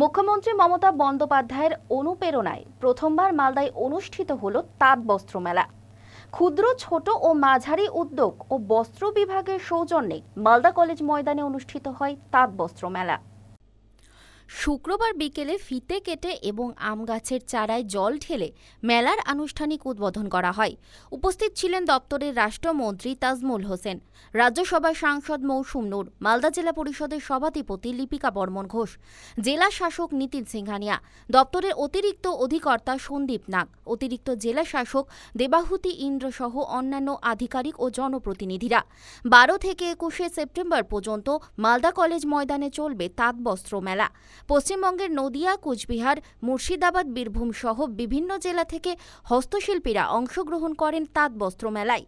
মুখ্যমন্ত্রী মমতা বন্দ্যোপাধ্যায়ের অনুপ্রেরণায় প্রথমবার মালদায় অনুষ্ঠিত হল তাঁত বস্ত্র মেলা। ক্ষুদ্র, ছোট ও মাঝারি উদ্যোগ ও বস্ত্র বিভাগের সৌজন্যে মালদা কলেজ ময়দানে অনুষ্ঠিত হয় তাঁত বস্ত্র মেলা। শুক্রবার বিকেলে ফিতে কেটে এবং আম গাছের চারায় জল ঢেলে মেলার আনুষ্ঠানিক উদ্বোধন করা হয়। উপস্থিত ছিলেন দপ্তরের রাষ্ট্রমন্ত্রী তাজমুল হোসেন, রাজ্যসভার সাংসদ মৌসুম নূর, মালদা জেলা পরিষদের সভাধিপতি লিপিকা বর্মন ঘোষ, জেলা শাসক নীতিন সিংহানিয়া, দপ্তরের অতিরিক্ত অধিকর্তা সন্দীপ নাগ, অতিরিক্ত জেলা শাসক দেবাহুতি ইন্দ্র সহ অন্যান্য আধিকারিক ও জনপ্রতিনিধিরা। বারো থেকে একুশে সেপ্টেম্বর পর্যন্ত মালদা কলেজ ময়দানে চলবে তাঁতবস্ত্র মেলা। পশ্চিমবঙ্গের নদিয়া, কোচবিহার, মুর্শিদাবাদ, বীরভূম সহ বিভিন্ন জেলা থেকে হস্তশিল্পীরা অংশগ্রহণ করেন তাঁত বস্ত্র মেলায়।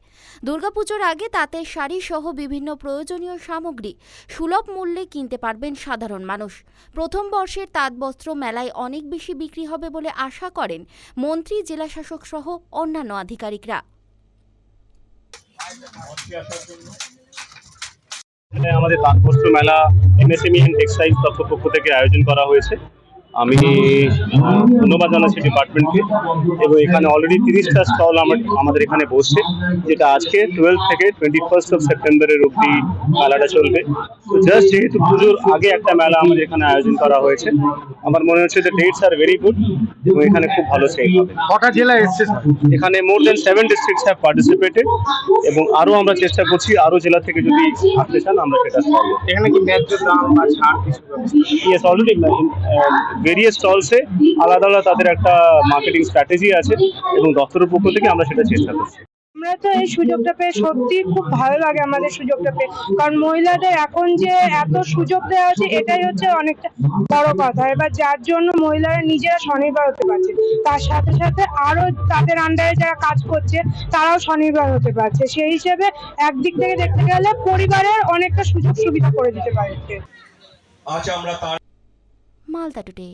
দুর্গাপুজোর আগে তাঁতের শাড়ি সহ বিভিন্ন প্রয়োজনীয় সামগ্রী সুলভ মূল্যে কিনতে পারবেন সাধারণ মানুষ। প্রথম বর্ষের তাঁত বস্ত্র মেলায় অনেক বেশি বিক্রি হবে বলে আশা করেন মন্ত্রী, জেলাশাসক সহ অন্যান্য আধিকারিকরা। এখানে আমাদের তাঁতবস্ত্র মেলা এমএসএমই অ্যান্ড টেক্সটাইল দপ্তর পক্ষ থেকে আয়োজন করা হয়েছে। আমি ধন্যবাদ জানাচ্ছি ডিপার্টমেন্টকে এবং এখানে অলরেডি তিরিশটা স্টল আমার আমাদের এখানে বসছে যেটা আজকে টুয়েলভ থেকে টোয়েন্টি ফার্স্ট অফ সেপ্টেম্বরের অবধি মেলাটা চলবে। তো জাস্ট যেহেতু পুজোর আগে একটা মেলা আমাদের এখানে আয়োজন করা হয়েছে আমার মনে হচ্ছে যে ডেটস আর ভেরি গুড এবং এখানে খুব ভালো সেল হবে। কটা জেলা এসছে এখানে more than seven districts have participated এবং আরও আমরা চেষ্টা করছি আরও জেলা থেকে যদি আসতে চান আমরা সেটা এখানে কি ন্যায্য দাম বা ছাড় কিছু ইয়েস অলরেডি ভেরিয়াস স্টলসে আলাদা আলাদা তাদের একটা মার্কেটিং স্ট্র্যাটেজি আছে এবং দপ্তরের পক্ষ থেকে আমরা সেটা চেষ্টা করছি। আমরা তো এই সুযোগটা পেয়ে সত্যি খুব ভালো লাগে আমাদের সুযোগটা পেয়ে। কারণ মহিলাদের এখন যে এত সুযোগ দেওয়া আছে এটাই হচ্ছে অনেকটা বড় কথা। এবার যার জন্য মহিলারা নিজেরা স্বনির্ভর হতে পারছে তার সাথে সাথে আরও তাদের আন্ডারে যারা কাজ করছে তারাও স্বনির্ভর হতে পারছে। সেই হিসেবে একদিক থেকে দেখতে গেলে পরিবারের অনেকটা সুযোগ সুবিধা করে দিতে পারছে। আজ আমরা তার মালদা টুডে